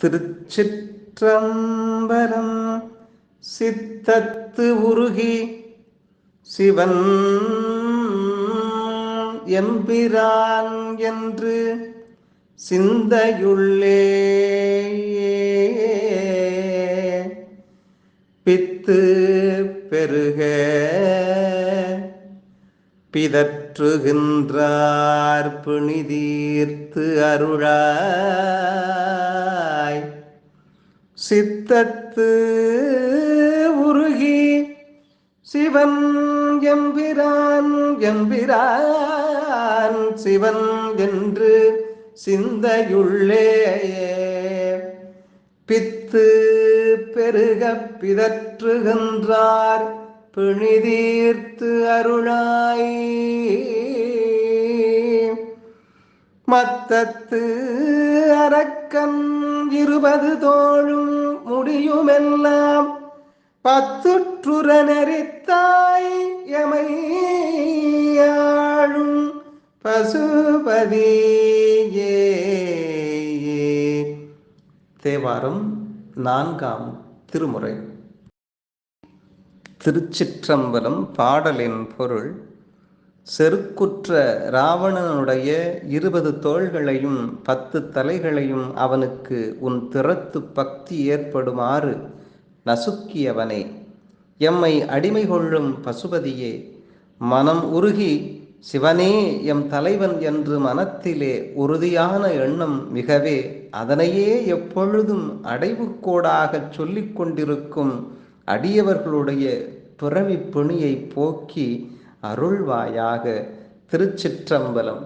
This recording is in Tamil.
திருச்சிற்றம்பலம் சித்தத்து உருகி சிவன் எம்பிரான் என்று சிந்தையுள்ளே. பித்து பெருக பிதற்றுகின்றார் பிணிதீர்த்து அருளாய் சித்தத்து உருகி சிவன் எம்பிரான் எம்பிரான் சிவன் என்று சிந்தையுள்ளே பித்து பெருக பிதற்றுகின்றார் பிணிதீர்த்து அருளாய். மத்தத்து அரக்கன் இருபது தோழும் முடியுமெல்லாம் பத்துற்றுர நெறித்தாய் எமையாழும் பசுபதியே. தேவாரம் நான்காம் திருமுறை. திருச்சிற்றம்பலம் பாடலின் பொருள் செருக்குற்ற ராவணனுடைய இருபது தோள்களையும் பத்து தலைகளையும் அவனுக்கு உன் திறத்து பக்தி ஏற்படுமாறு நசுக்கியவனே. எம்மை அடிமை கொள்ளும் பசுபதியே மனம் உருகி சிவனே எம் தலைவன் என்று மனத்திலே உறுதியான எண்ணம் மிகவே அதனையே எப்பொழுதும் அடைவுக்கோடாகச் சொல்லிக் கொண்டிருக்கும் அடியவர்களுடைய பிறவி பிணியை போக்கி அருள்வாயாக திருச்சிற்றம்பலம்.